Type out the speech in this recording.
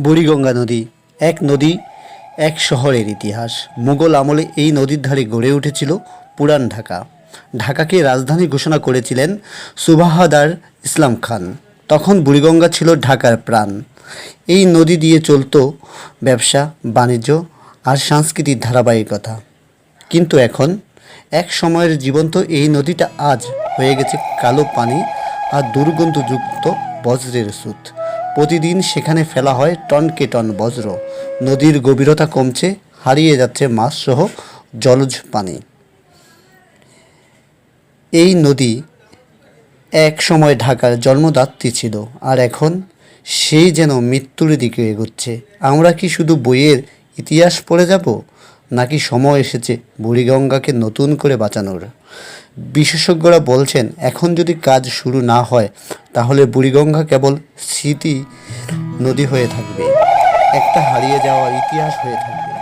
বুড়িগঙ্গা নদী, এক নদী, এক শহরের ইতিহাস। মুঘল আমলে এই নদীর ধারে গড়ে উঠেছিল পুরান ঢাকা। ঢাকাকে রাজধানী ঘোষণা করেছিলেন সুবাহাদার ইসলাম খান। তখন বুড়িগঙ্গা ছিল ঢাকার প্রাণ। এই নদী দিয়ে চলতো ব্যবসা, বাণিজ্য আর সাংস্কৃতিক ধারাবাহিকতা। কিন্তু এখন এক সময়ের জীবন্ত এই নদীটা আজ হয়ে গেছে কালো পানি আর দুর্গন্ধযুক্ত বজ্রের স্রোত। প্রতিদিন সেখানে ফেলা হয় টনকে টন বজ্র। নদীর গভীরতা কমছে, হারিয়ে যাচ্ছে মাছসহ জলজ পানি। এই নদী এক সময় ঢাকার জন্মদাত্রী ছিল, আর এখন সেই যেন মৃত্যুর দিকে এগোচ্ছে। আমরা কি শুধু বইয়ের ইতিহাস পড়ে যাব? নাকি সময় এসেছে বুড়িগঙ্গাকে নতুন করে বাঁচানোর? বিশেষজ্ঞরা বলছেন, এখন যদি কাজ শুরু না হয়, তাহলে বুড়িগঙ্গা কেবল স্মৃতি নদী হয়ে থাকবে। একটা হারিয়ে যাওয়া ইতিহাস হয়ে থাকবে।